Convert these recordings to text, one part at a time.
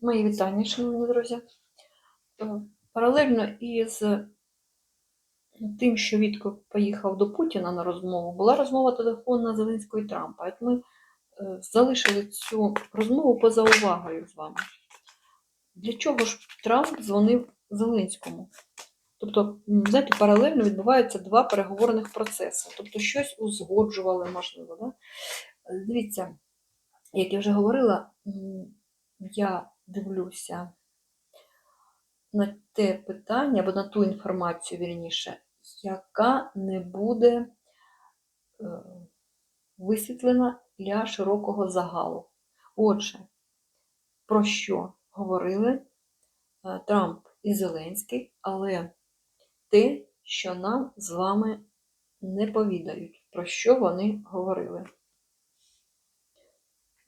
Мої вітання, шановні друзі. Е, Паралельно із тим, що Вітко поїхав до Путіна на розмову, була розмова телефонна Зеленського і Трампа. От ми е, залишили цю розмову поза увагою з вами. Для чого ж Трамп дзвонив Зеленському? Тобто, знаєте, паралельно відбуваються два переговорних процеси. Тобто щось узгоджували, можливо. Да? Е, Дивіться, як я вже говорила, я дивлюся на те питання або на ту інформацію, вірніше, яка не буде е, висвітлена для широкого загалу. Отже, про що говорили е, Трамп і Зеленський, але те, що нам з вами не повідають, про що вони говорили.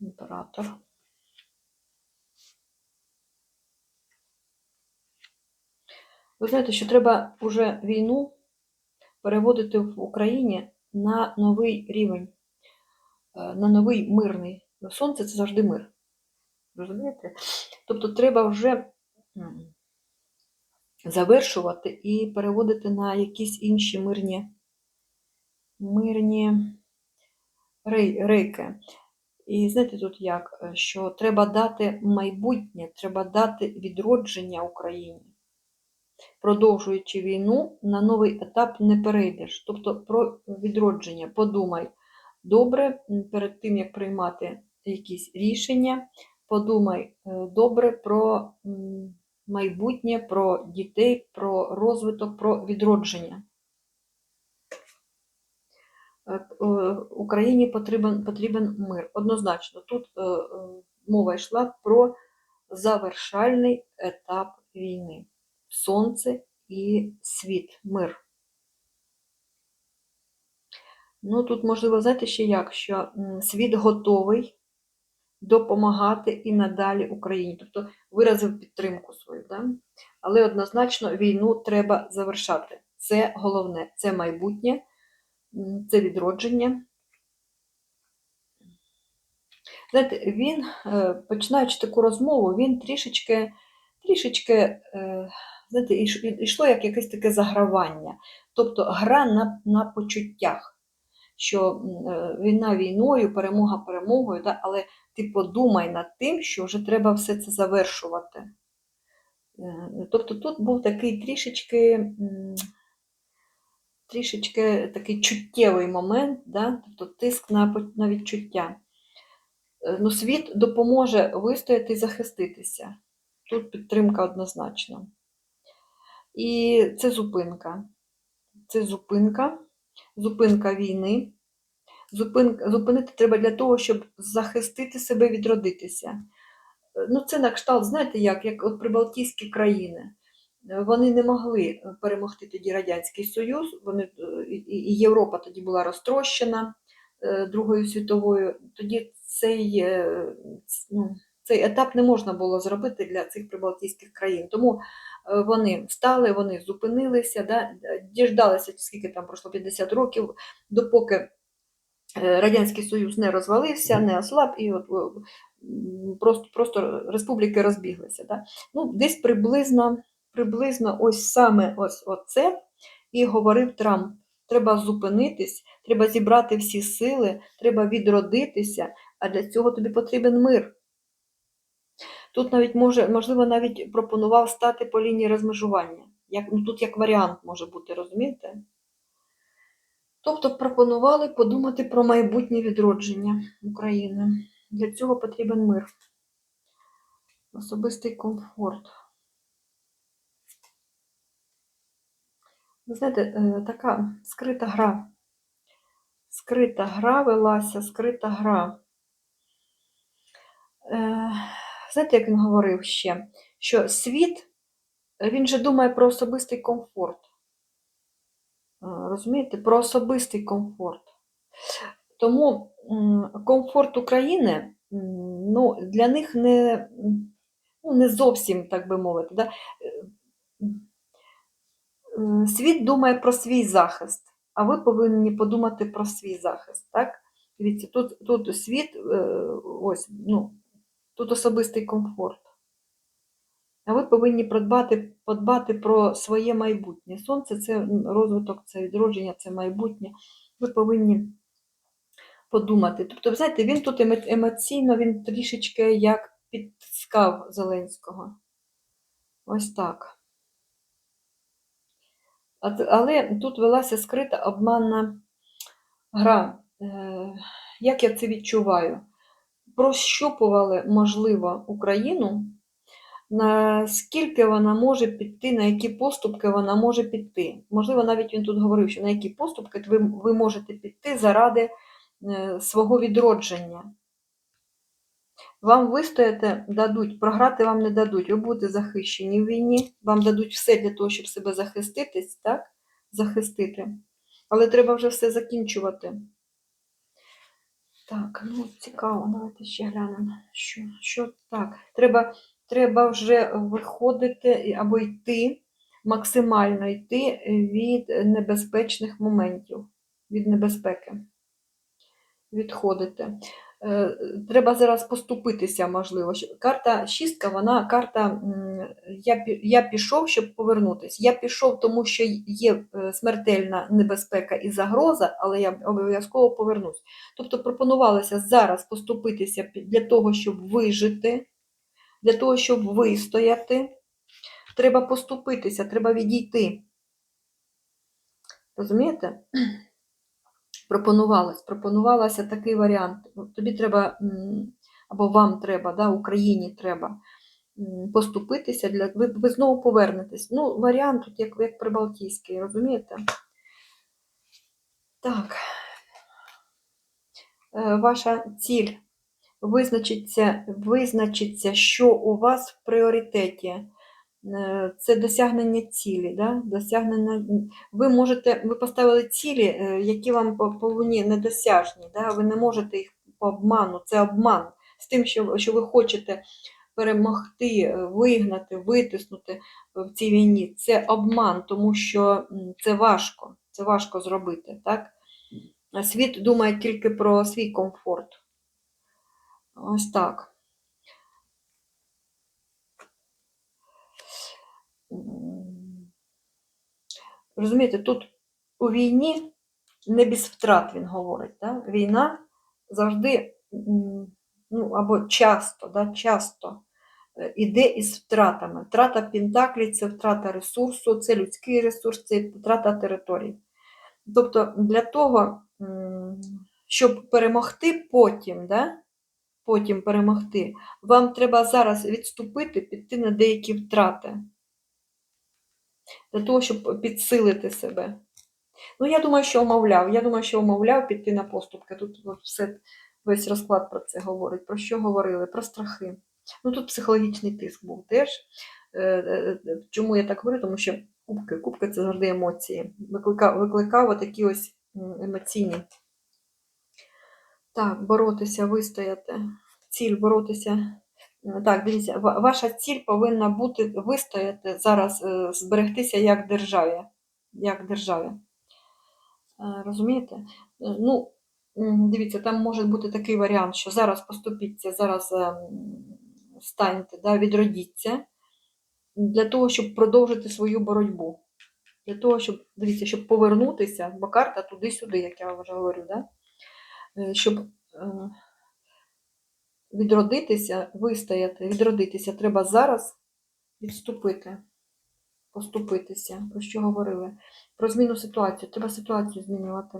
Імператор. Ви знаєте, що треба вже війну переводити в Україні на новий рівень, е, на новий мирний. Сонце це завжди мир. Розумієте? Тобто треба вже завершувати і переводити на якісь інші мирні, мирні рей- рейки. І знаєте тут як, Е, що треба дати майбутнє, треба дати відродження Україні. Продовжуючи війну, на новий етап не перейдеш. Тобто про відродження подумай добре перед тим, як приймати якісь рішення, подумай е, добре про майбутнє, про дітей, про розвиток, про відродження. Е, е, Україні потрібен, потрібен мир. Однозначно, тут мова йшла про завершальний етап війни. Сонце і світ, мир. Ну, тут, можливо, знаєте ще як, що світ готовий допомагати і надалі Україні, тобто виразив підтримку свою. Да? Але однозначно війну треба завершати. Це головне, це майбутнє, це відродження. Знаєте, він, е, починаючи таку розмову, він трішечки, трішечки, е, знаєте, йшло як якесь таке загравання. Тобто гра на, на почуттях, що е, війна війною, перемога перемогою, да? але ти подумай над тим, що вже треба все це завершувати. Е, Тобто тут був такий трішечки, трішечки такий чуттєвий момент, да? тобто тиск на, на відчуття. Е, Ну, світ допоможе вистояти і захиститися. Тут підтримка однозначно. І це зупинка. Це зупинка, зупинка війни. Зупинка, зупинити треба для того, щоб захистити себе, відродитися. Е, Ну, це на кшталт, знаєте, як, як от прибалтійські країни. Е, Вони не могли перемогти тоді Радянський Союз, вони, е, і, Європа тоді була розтрощена Другою світовою. Тоді цей, ну, цей етап не можна було зробити для цих прибалтійських країн. Тому вони встали, вони зупинилися, да, е, діждалися, скільки там пройшло 50 років, допоки е, Радянський Союз не розвалився, не ослаб, і от е, просто, просто республіки розбіглися. Да? Ну, десь приблизно, приблизно ось саме ось оце і говорив Трамп. Треба зупинитись, треба зібрати всі сили, треба відродитися, а для цього тобі потрібен мир. Тут навіть може, можливо, навіть пропонував стати по лінії розмежування. Як, ну, тут як варіант може бути, розумієте? Тобто пропонували подумати про майбутнє відродження України. Для цього потрібен мир. Особистий комфорт. Ви знаєте, е, така скрита гра. Скрита гра велася, скрита гра. Знаєте, як він говорив ще, що світ, він же думає про особистий комфорт. Е, Розумієте, про особистий комфорт. Тому комфорт України ну, для них не, ну, не зовсім, так би мовити. Да? Е, Світ думає про свій захист, а ви повинні подумати про свій захист. Так? Тут, тут світ, е, ось, ну, тут особистий комфорт. А ви повинні подбати, подбати про своє майбутнє. Сонце це розвиток, це відродження, це майбутнє. Ви повинні подумати. Тобто, знаєте, він тут емоційно, він трішечки як підтискав Зеленського. Ось так. Але тут велася скрита обманна гра. Е, Як я це відчуваю? Прощупували, можливо, Україну, наскільки вона може піти, на які поступки вона може піти. Можливо, навіть він тут говорив, що на які поступки ви, ви можете піти заради е, свого відродження. Вам вистояти дадуть, програти вам не дадуть. Ви будете захищені в війні, вам дадуть все для того, щоб себе захиститись, так? Захистити. Але треба вже все закінчувати. Так, ну цікаво, давайте ще глянемо. Що, що так? Треба, треба вже виходити або йти, максимально йти від небезпечних моментів, від небезпеки. Відходити. Е, Треба зараз поступитися, можливо. Карта шістка, вона карта я, я пішов, щоб повернутися. Я пішов, тому що є е, смертельна небезпека і загроза, але я обов'язково повернусь. Тобто пропонувалося зараз поступитися для того, щоб вижити, для того, щоб вистояти. Треба поступитися, треба відійти. Розумієте? пропонувалось, пропонувалося такий варіант. Тобі треба, або вам треба, да, Україні треба поступитися, для, ви, ви знову повернетесь. Ну, варіант тут як, як прибалтійський, розумієте? Так. Е, Ваша ціль визначиться, визначиться, що у вас в пріоритеті. Е, Це досягнення цілі. Да? Досягнення... Ви можете, ви поставили цілі, е, які вам по, по луні недосяжні. Да? Ви не можете їх по обману. Це обман з тим, що, що ви хочете перемогти, е, вигнати, витиснути в цій війні. Це обман, тому що це важко. Це важко зробити. Так? Світ думає тільки про свій комфорт. Ось так. Розумієте, тут у війні не без втрат він говорить. Да? Війна завжди, ну, або часто, да, часто е, іде із втратами. Втрата Пентаклі це втрата ресурсу, це людський ресурс, це втрата територій. Тобто для того, щоб перемогти потім, да, потім перемогти, вам треба зараз відступити, піти на деякі втрати для того, щоб підсилити себе. Ну, я думаю, що умовляв. Я думаю, що умовляв піти на поступки. Тут все, весь розклад про це говорить. Про що говорили? Про страхи. Ну, тут психологічний тиск був теж. Е, е, е, Чому я так говорю? Тому що кубки, кубки це завжди емоції. Викликав, викликав отакі ось емоційні. Так, боротися, вистояти. Ціль боротися. Е, Так, дивіться, ваша ціль повинна бути вистояти зараз, е, зберегтися як державі. Як державі. Е, Розумієте? Е, Ну, дивіться, там може бути такий варіант, що зараз поступіться, зараз станьте, да, відродіться для того, щоб продовжити свою боротьбу. Для того, щоб, дивіться, щоб повернутися, бо карта туди-сюди, як я вже говорю, да? Щоб відродитися, вистояти, відродитися, треба зараз відступити, поступитися, про що говорили. Про зміну ситуації. Треба ситуацію змінювати.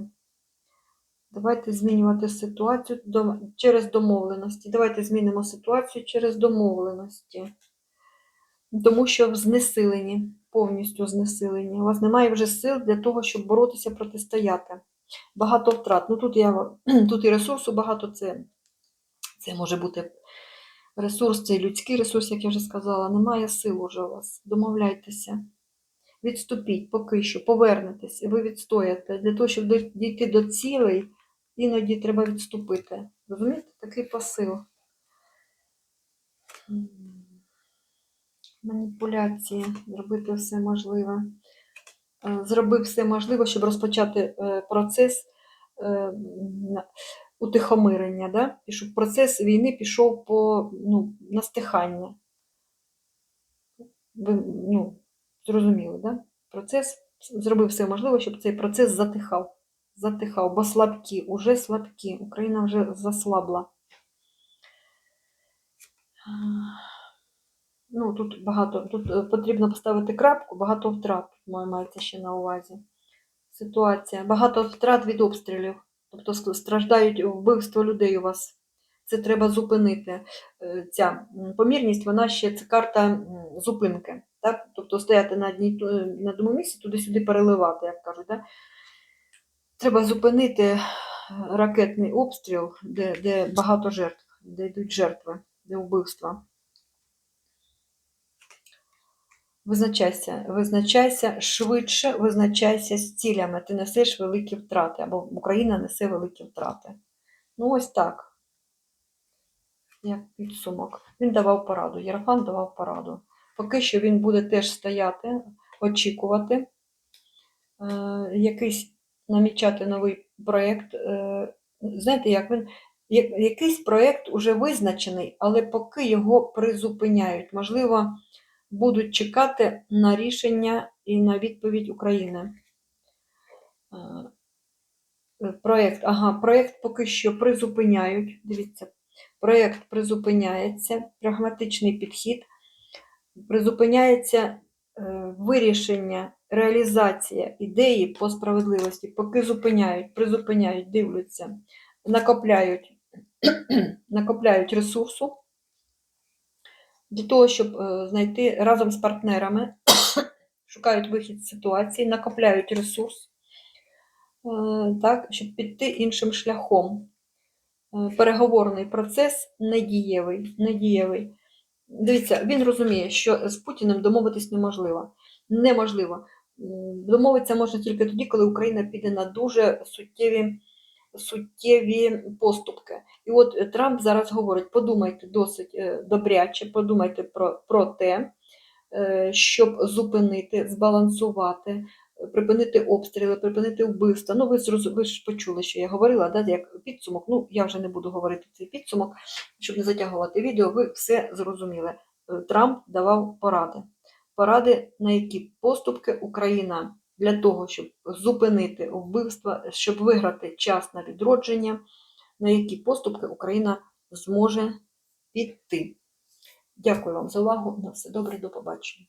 Давайте змінювати ситуацію через домовленості. Давайте змінимо ситуацію через домовленості. Тому що в знесиленні, повністю знесилені. У вас немає вже сил для того, щоб боротися, протистояти. Багато втрат. Ну тут я тут і ресурсу багато це. Це може бути ресурс, це людський ресурс, як я вже сказала. Немає сил уже у вас. Домовляйтеся. Відступіть поки що, повернетесь, і ви відстоїте. Для того, щоб дійти до цілей, іноді треба відступити. Розумієте? Такий посил. Маніпуляції, зробити все можливе. Е, Зробив все можливе, щоб розпочати е, процес е, утихомирення. Да? Пішов, процес війни пішов по ну, на стихання. ви ну, зрозуміли, да? процес зробив все можливе, щоб цей процес затихав. Затихав, бо слабкі, уже слабкі. Україна вже заслабла. Ну, тут багато, тут е, потрібно поставити крапку, багато втрат, має- мається ще на увазі. Ситуація. Багато втрат від обстрілів. Тобто страждають вбивство людей у вас. Це треба зупинити. Е, Ця помірність, вона ще це карта зупинки. Так? Тобто стояти на, одній, на одному місці, туди-сюди переливати, як кажуть. Да? Треба зупинити е, ракетний обстріл, де, де багато жертв, де йдуть жертви, де вбивства. Визначайся, визначайся швидше, визначайся з цілями. Ти несеш великі втрати, або Україна несе великі втрати. Ну, ось так. Як підсумок. Він давав пораду. Єрофан давав пораду. Поки що він буде теж стояти, очікувати, е, якийсь намічати новий проєкт. Е, знаєте, як він. Якийсь проєкт уже визначений, але поки його призупиняють. Можливо, будуть чекати на рішення і на відповідь України. Е, Проєкт, ага, проєкт поки що призупиняють. Дивіться, проєкт призупиняється, прагматичний підхід, призупиняється е, вирішення, реалізація ідеї по справедливості, поки зупиняють, призупиняють, дивляться, накопляють, накопляють ресурсу для того, щоб е, знайти разом з партнерами, шукають вихід з ситуації, накопляють ресурс, е, так, щоб піти іншим шляхом. Е, Переговорний процес недієвий. недієвий. Дивіться, він розуміє, що з Путіним домовитись неможливо. Неможливо. Домовитися можна тільки тоді, коли Україна піде на дуже суттєві, суттєві поступки. І от е, Трамп зараз говорить: подумайте досить е, добряче, подумайте про, про те, е, щоб зупинити, збалансувати, припинити обстріли, припинити вбивства. Ну, ви, зроз- ви ж почули, що я говорила, да, як підсумок. Ну, я вже не буду говорити цей підсумок, щоб не затягувати відео. Ви все зрозуміли. Трамп давав поради. Поради, на які поступки Україна для того, щоб зупинити вбивства, щоб виграти час на відродження, на які поступки Україна зможе піти. Дякую вам за увагу. На все добре, до побачення.